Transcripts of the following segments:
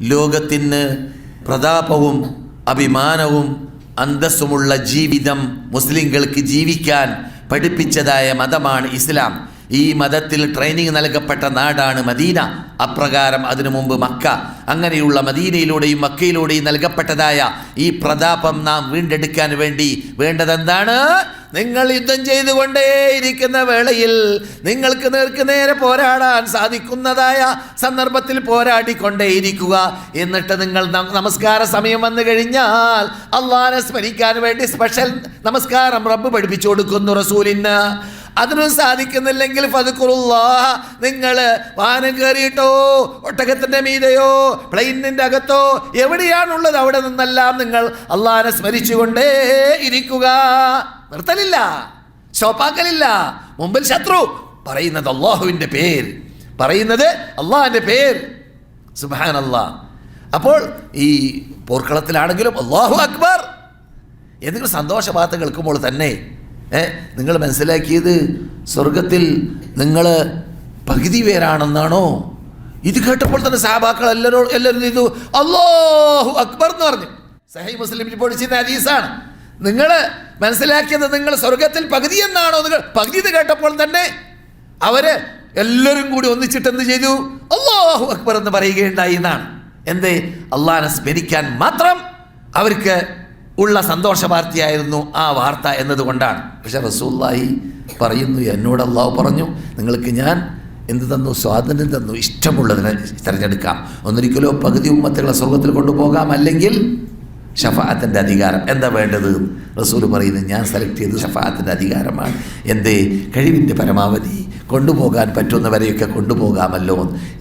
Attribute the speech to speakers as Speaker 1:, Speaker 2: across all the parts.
Speaker 1: ലോകത്തിന് പ്രതാപവും അഭിമാനവും അന്തസ്സുമുള്ള ജീവിതം മുസ്ലിങ്ങൾക്ക് ജീവിക്കാൻ പഠിപ്പിച്ചതായ മതമാണ് ഇസ്ലാം. ഈ മതത്തിൽ ട്രെയിനിങ് നൽകപ്പെട്ട നാടാണ് മദീന. അപ്രകാരം അതിനു മുമ്പ് മക്ക. അങ്ങനെയുള്ള മദീനയിലൂടെയും മക്കയിലൂടെയും നൽകപ്പെട്ടതായ ഈ പ്രതാപം നാം വീണ്ടെടുക്കാൻ വേണ്ടി വേണ്ടതെന്താണ്? നിങ്ങൾ യുദ്ധം ചെയ്തുകൊണ്ടേയിരിക്കുന്ന വേളയിൽ നിങ്ങൾക്ക് നേർക്ക് നേരെ പോരാടാൻ സാധിക്കുന്നതായ സന്ദർഭത്തിൽ പോരാടിക്കൊണ്ടേയിരിക്കുക. എന്നിട്ട് നിങ്ങൾ നമസ്കാര സമയം വന്നു കഴിഞ്ഞാൽ അള്ളാഹിനെ സ്മരിക്കാൻ വേണ്ടി സ്പെഷ്യൽ നമസ്കാരം റബ്ബ് പഠിപ്പിച്ചു കൊടുക്കുന്നു റസൂലിന്. അതിനും സാധിക്കുന്നില്ലെങ്കിൽ ഫതുക്കുറുള്ള നിങ്ങൾ വാനം കയറിയിട്ടോ ഒട്ടകത്തിന്റെ മീതയോ പ്ലെയിനിന്റെ അകത്തോ എവിടെയാണുള്ളത് അവിടെ നിന്നെല്ലാം നിങ്ങൾ അള്ളാഹിനെ സ്മരിച്ചുകൊണ്ടേ ഇരിക്കുക. നിർത്തലില്ല സ്റ്റോപ്പാക്കലില്ല മുമ്പിൽ ശത്രു. പറയുന്നത് അള്ളാഹുവിന്റെ പേര്. പറയുന്നത് അള്ളാഹിന്റെ പേര്. സുബാൻ അള്ളാഹ് അപ്പോൾ ഈ പോർക്കളത്തിലാണെങ്കിലും അള്ളാഹു അക്ബർ. എന്തെങ്കിലും സന്തോഷ വാർത്ത കേൾക്കുമ്പോൾ തന്നെ ഏ നിങ്ങൾ മനസ്സിലാക്കിയത് സ്വർഗത്തിൽ നിങ്ങൾ പകുതി പേരാണെന്നാണോ? ഇത് കേട്ടപ്പോൾ തന്നെ സാബാക്കൾ എല്ലാവരും എല്ലാവരും ചെയ്തു അള്ളാഹു അക്ബർ എന്ന് പറഞ്ഞു. സഹി മുസ്ലിം ഇപ്പോൾ ചെയ്യുന്ന ഹദീസാണ്. നിങ്ങൾ മനസ്സിലാക്കിയത് നിങ്ങൾ സ്വർഗത്തിൽ പകുതി എന്നാണോ? നിങ്ങൾ പകുതി കേട്ടപ്പോൾ തന്നെ അവർ എല്ലാവരും കൂടി ഒന്നിച്ചിട്ട് എന്ത് ചെയ്തു? അള്ളാഹു അക്ബർ എന്ന് പറയുകയുണ്ടായി എന്നാണ്. എന്തേ? അള്ളഹാനെ സ്മരിക്കാൻ മാത്രം അവർക്ക് ഉള്ള സന്തോഷ വാർത്തയായിരുന്നു ആ വാർത്ത എന്നതുകൊണ്ടാണ്. പക്ഷെ റസൂല്ലായി പറയുന്നു എന്നോട് അള്ളാഹു പറഞ്ഞു നിങ്ങൾക്ക് ഞാൻ എന്ത് തന്നു? സ്വാതന്ത്ര്യം തന്നു. ഇഷ്ടമുള്ളതിനെ തിരഞ്ഞെടുക്കാം. ഒന്നൊരിക്കലോ പകുതി ഉമ്മത്തുകളെ സ്വർഗത്തിൽ കൊണ്ടുപോകാം. അല്ലെങ്കിൽ ഷഫാത്തിന്റെ അധികാരം. എന്താ വേണ്ടത്? റസൂൽ പറയുന്നത് ഞാൻ സെലക്ട് ചെയ്തത് ഷഫാത്തിന്റെ അധികാരമാണ്. എന്റെ കഴിവിന്റെ പരമാവധി. കൊണ്ടുപോകാൻ പറ്റുന്നവരെയൊക്കെ കൊണ്ടുപോകാമല്ലോ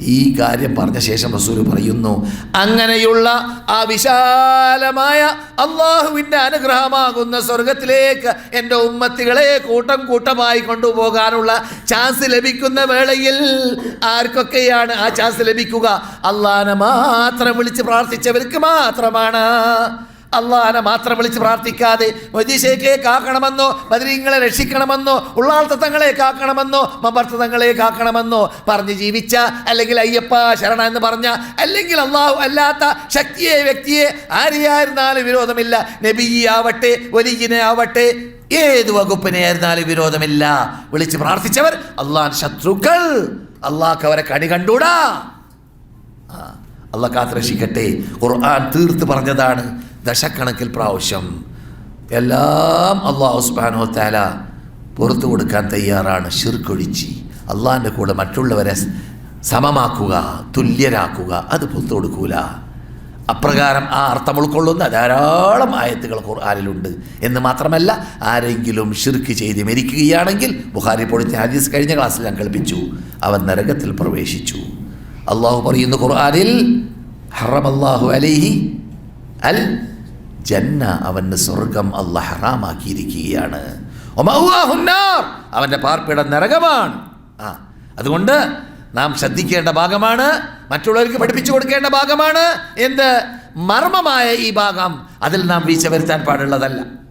Speaker 1: ഈ കാര്യം പറഞ്ഞ ശേഷം റസൂൽ പറയുന്നു അങ്ങനെയുള്ള ആ വിശാലമായ അള്ളാഹുവിന്റെ അനുഗ്രഹമാകുന്ന സ്വർഗത്തിലേക്ക് എന്റെ ഉമ്മത്തികളെ കൂട്ടം കൂട്ടമായി കൊണ്ടുപോകാനുള്ള ചാൻസ് ലഭിക്കുന്ന വേളയിൽ ആർക്കൊക്കെയാണ് ആ ചാൻസ് ലഭിക്കുക? അള്ളാഹനെ മാത്രം വിളിച്ച് പ്രാർത്ഥിച്ചവർക്ക് മാത്രമാണ്. അള്ളാഹനെ മാത്രം വിളിച്ച് പ്രാർത്ഥിക്കാതെ മൊയ്തീശയെ കാക്കണമെന്നോ ബദരീങ്ങളെ രക്ഷിക്കണമെന്നോ ഉള്ളാൾത്തങ്ങളെ കാക്കണമെന്നോ മമ്പർത്തങ്ങളെ കാക്കണമെന്നോ പറഞ്ഞ് ജീവിച്ച അല്ലെങ്കിൽ അയ്യപ്പ ശരണ എന്ന് പറഞ്ഞ അല്ലെങ്കിൽ അള്ളാഹു അല്ലാത്ത ശക്തിയെ വ്യക്തിയെ ആരെയായിരുന്നാലും വിരോധമില്ല. നബിയാവട്ടെ വലിയനെ ആവട്ടെ ഏത് വകുപ്പിനെ ആയിരുന്നാലും വിരോധമില്ല. വിളിച്ച് പ്രാർത്ഥിച്ചവർ അള്ളാഹ് ശത്രുക്കൾ. അള്ളാഹ് അവരെ കണി കണ്ടൂടാ അള്ളാഹ് അള്ളാഹ് കാത്തുരക്ഷിക്കട്ടെ. ഖുർആൻ തീർത്ത് പറഞ്ഞതാണ്. ദശക്കണക്കിൽ പ്രാവശ്യം എല്ലാം അള്ളാഹു സുബാനോ താല പുറത്തു കൊടുക്കാൻ തയ്യാറാണ്. ഷിർക്കൊഴിച്ച് അള്ളാഹിന്റെ കൂടെ മറ്റുള്ളവരെ സമമാക്കുക തുല്യരാക്കുക അത് പുറത്തു കൊടുക്കൂല. അപ്രകാരം ആ അർത്ഥം ഉൾക്കൊള്ളുന്ന ധാരാളം ആയത്തുകൾ ഖുർആാനിലുണ്ട്. എന്ന് മാത്രമല്ല ആരെങ്കിലും ഷിർക്ക് ചെയ്ത് മരിക്കുകയാണെങ്കിൽ ബുഹാരി പൊളിച്ച ഹദീസ് കഴിഞ്ഞ ക്ലാസ്സിൽ ഞാൻ കൽപ്പിച്ചു അവൻ നരകത്തിൽ പ്രവേശിച്ചു. അള്ളാഹു പറയുന്നു ഖുർആനിൽ ഹറമല്ലാഹു അലൈഹി അൽ ജന്ന അവന് സ്വർഗം അല്ല ഹറാമാക്കിയിരിക്കുകയാണ്. അവന്റെ പാർപ്പിടം നരകമാണ്. ആ അതുകൊണ്ട് നാം ശ്രദ്ധിക്കേണ്ട ഭാഗമാണ് മറ്റുള്ളവർക്ക് പഠിപ്പിച്ചു കൊടുക്കേണ്ട ഭാഗമാണ്. എന്ത്? മർമ്മമായ ഈ ഭാഗം അതിൽ നാം വീഴ്ച വരുത്താൻ പാടുള്ളതല്ല.